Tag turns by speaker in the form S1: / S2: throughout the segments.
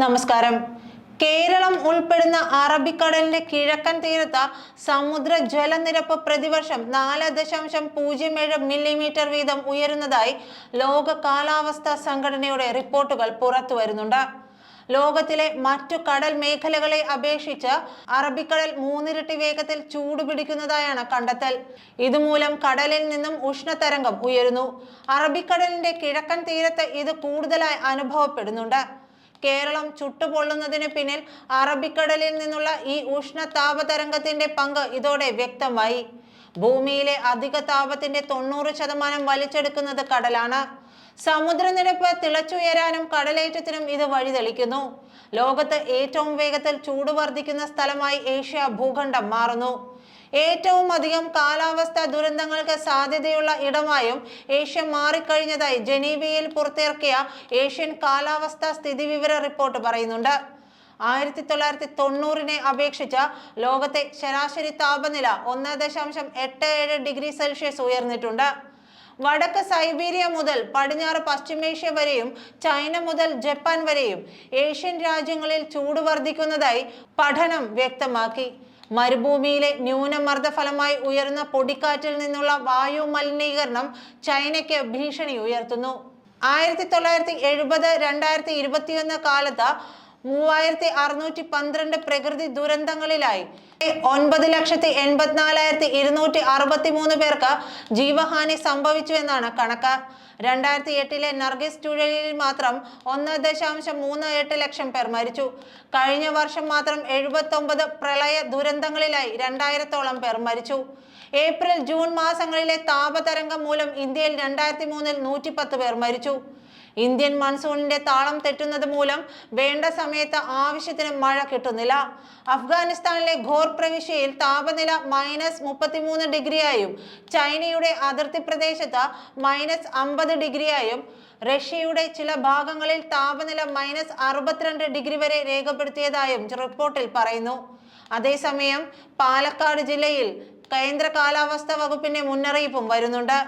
S1: നമസ്കാരം. കേരളം ഉൾപ്പെടുന്ന അറബിക്കടലിന്റെ കിഴക്കൻ തീരത്ത് സമുദ്ര ജലനിരപ്പ് പ്രതിവർഷം നാല് ദശാംശം പൂജ്യം ഏഴ് മില്ലിമീറ്റർ വീതം ഉയരുന്നതായി ലോക കാലാവസ്ഥാ സംഘടനയുടെ റിപ്പോർട്ടുകൾ പുറത്തു വരുന്നുണ്ട്. ലോകത്തിലെ മറ്റു കടൽ മേഖലകളെ അപേക്ഷിച്ച് അറബിക്കടൽ മൂന്നിരട്ടി വേഗത്തിൽ ചൂടുപിടിക്കുന്നതായാണ് കണ്ടെത്തൽ. ഇതുമൂലം കടലിൽ നിന്നും ഉഷ്ണതരംഗം ഉയരുന്നു. അറബിക്കടലിന്റെ കിഴക്കൻ തീരത്ത് ഇത് കൂടുതലായി അനുഭവപ്പെടുന്നുണ്ട്. കേരളം ചുട്ടുപൊള്ളുന്നതിന് പിന്നിൽ അറബിക്കടലിൽ നിന്നുള്ള ഈ ഉഷ്ണ താപതരംഗത്തിന്റെ പങ്ക് ഇതോടെ വ്യക്തമായി. ഭൂമിയിലെ അധിക താപത്തിന്റെ തൊണ്ണൂറ് ശതമാനം വലിച്ചെടുക്കുന്നത് കടലാണ്. സമുദ്രനിരപ്പ് തിളച്ചുയരാനും കടലേറ്റത്തിനും ഇത് വഴിതെളിക്കുന്നു. ലോകത്ത് ഏറ്റവും വേഗത്തിൽ ചൂട് വർദ്ധിക്കുന്ന സ്ഥലമായി ഏഷ്യ ഭൂഖണ്ഡം മാറുന്നു. ഏറ്റവും അധികം കാലാവസ്ഥാ ദുരന്തങ്ങൾക്ക് സാധ്യതയുള്ള ഇടമായും ഏഷ്യ മാറിക്കഴിഞ്ഞതായി ജനീവയിൽ പുറത്തിറക്കിയ ഏഷ്യൻ കാലാവസ്ഥാ സ്ഥിതിവിവര റിപ്പോർട്ട് പറയുന്നുണ്ട്. ആയിരത്തി തൊള്ളായിരത്തി തൊണ്ണൂറിനെ അപേക്ഷിച്ച് ലോകത്തെ ശരാശരി താപനില ഒന്ന് ദശാംശം എട്ട് ഏഴ് ഡിഗ്രി സെൽഷ്യസ് ഉയർന്നിട്ടുണ്ട്. വടക്ക് സൈബീരിയ മുതൽ പടിഞ്ഞാറ് പശ്ചിമേഷ്യ വരെയും ചൈന മുതൽ ജപ്പാൻ വരെയും ഏഷ്യൻ രാജ്യങ്ങളിൽ ചൂട് വർദ്ധിക്കുന്നതായി പഠനം വ്യക്തമാക്കി. മരുഭൂമിയിലെ ന്യൂനമർദ്ദ ഫലമായി ഉയർന്ന പൊടിക്കാറ്റിൽ നിന്നുള്ള വായു മലിനീകരണം ചൈനയ്ക്ക് ഭീഷണി ഉയർത്തുന്നു. ആയിരത്തി തൊള്ളായിരത്തി എഴുപത് രണ്ടായിരത്തി ഇരുപത്തിയൊന്ന് കാലത്ത് മൂവായിരത്തി അറുന്നൂറ്റി പന്ത്രണ്ട് പ്രകൃതി ദുരന്തങ്ങളിലായി. ഒൻപത് ലക്ഷത്തി എൺപത്തിനാലായിരത്തി ഇരുന്നൂറ്റി അറുപത്തി മൂന്ന് പേർക്ക് ജീവഹാനി സംഭവിച്ചു എന്നാണ് കണക്ക്. രണ്ടായിരത്തി എട്ടിലെ നർഗിസ് ചുഴലിയിൽ മാത്രം ഒന്ന് ദശാംശം മൂന്ന് എട്ട് ലക്ഷം പേർ മരിച്ചു. കഴിഞ്ഞ വർഷം മാത്രം എഴുപത്തൊമ്പത് പ്രളയ ദുരന്തങ്ങളിലായി രണ്ടായിരത്തോളം പേർ മരിച്ചു. ഏപ്രിൽ ജൂൺ മാസങ്ങളിലെ താപതരംഗം മൂലം ഇന്ത്യയിൽ രണ്ടായിരത്തി മൂന്നിൽ നൂറ്റിപ്പത്ത് പേർ മരിച്ചു. ഇന്ത്യൻ മൺസൂണിന്റെ താളം തെറ്റുന്നത് മൂലം വേണ്ട സമയത്ത് ആവശ്യത്തിന് മഴ കിട്ടുന്നില്ല. അഫ്ഗാനിസ്ഥാനിലെ ഘോർ പ്രവിശ്യയിൽ താപനില മൈനസ് മുപ്പത്തിമൂന്ന് ഡിഗ്രിയായും ചൈനയുടെ അതിർത്തി പ്രദേശത്ത് മൈനസ് അമ്പത് ഡിഗ്രിയായും റഷ്യയുടെ ചില ഭാഗങ്ങളിൽ താപനില മൈനസ് അറുപത്തിരണ്ട് ഡിഗ്രി വരെ രേഖപ്പെടുത്തിയതായും റിപ്പോർട്ടിൽ പറയുന്നു. അതേസമയം പാലക്കാട് ജില്ലയിൽ കേന്ദ്ര കാലാവസ്ഥാ വകുപ്പിന്റെ മുന്നറിയിപ്പും വരുന്നുണ്ട്.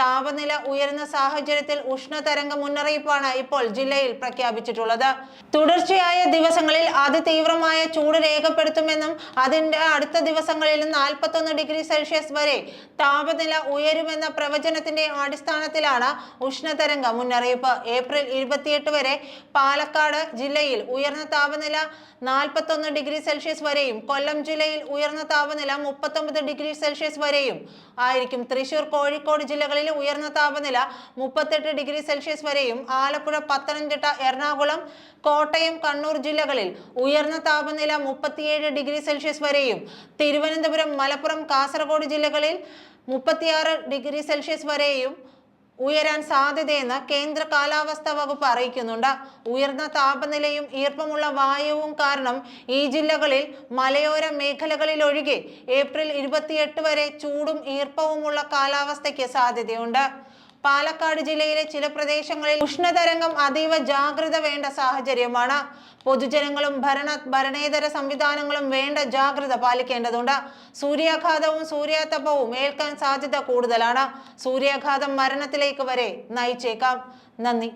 S1: താപനില ഉയരുന്ന സാഹചര്യത്തിൽ ഉഷ്ണതരംഗ മുന്നറിയിപ്പാണ് ഇപ്പോൾ ജില്ലയിൽ പ്രഖ്യാപിച്ചിട്ടുള്ളത്. തുടർച്ചയായ ദിവസങ്ങളിൽ അതിതീവ്രമായ ചൂട് രേഖപ്പെടുത്തുമെന്നും അതിന്റെ അടുത്ത ദിവസങ്ങളിൽ നാൽപ്പത്തൊന്ന് ഡിഗ്രി സെൽഷ്യസ് വരെ താപനില ഉയരുമെന്ന പ്രവചനത്തിന്റെ അടിസ്ഥാനത്തിലാണ് ഉഷ്ണതരംഗ മുന്നറിയിപ്പ്. ഏപ്രിൽ ഇരുപത്തിയെട്ട് വരെ പാലക്കാട് ജില്ലയിൽ ഉയർന്ന താപനില നാൽപ്പത്തൊന്ന് ഡിഗ്രി സെൽഷ്യസ് വരെയും കൊല്ലം ജില്ലയിൽ ഉയർന്ന താപനില മുപ്പത്തൊമ്പത് ഡിഗ്രി സെൽഷ്യസ് വരെയും ആയിരിക്കും. തൃശൂർ കോഴിക്കോട് ജില്ലകളിൽ ഉയർന്ന താപനില മുപ്പത്തെട്ട് ഡിഗ്രി സെൽഷ്യസ് വരെയും ആലപ്പുഴ പത്തനംതിട്ട എറണാകുളം കോട്ടയം കണ്ണൂർ ജില്ലകളിൽ ഉയർന്ന താപനില മുപ്പത്തിയേഴ് ഡിഗ്രി സെൽഷ്യസ് വരെയും തിരുവനന്തപുരം മലപ്പുറം കാസർഗോഡ് ജില്ലകളിൽ മുപ്പത്തിയാറ് ഡിഗ്രി സെൽഷ്യസ് വരെയും ഉയരാൻ സാധ്യതയെന്ന് കേന്ദ്ര കാലാവസ്ഥാ വകുപ്പ് അറിയിക്കുന്നുണ്ട്. ഉയർന്ന താപനിലയും ഈർപ്പമുള്ള വായുവും കാരണം ഈ ജില്ലകളിൽ മലയോര മേഖലകളിൽ ഒഴികെ ഏപ്രിൽ ഇരുപത്തിയെട്ട് വരെ ചൂടും ഈർപ്പവുമുള്ള കാലാവസ്ഥയ്ക്ക് സാധ്യതയുണ്ട്. പാലക്കാട് ജില്ലയിലെ ചില പ്രദേശങ്ങളിൽ ഉഷ്ണതരംഗം അതീവ ജാഗ്രത വേണ്ട സാഹചര്യമാണ്. പൊതുജനങ്ങളും ഭരണ ഭരണേതര സംവിധാനങ്ങളും വേണ്ട ജാഗ്രത പാലിക്കേണ്ടതുണ്ട്. സൂര്യാഘാതവും സൂര്യാതപവും ഏൽക്കാൻ സാധ്യത കൂടുതലാണ്. സൂര്യാഘാതം മരണത്തിലേക്ക് വരെ നയിച്ചേക്കാം. നന്ദി.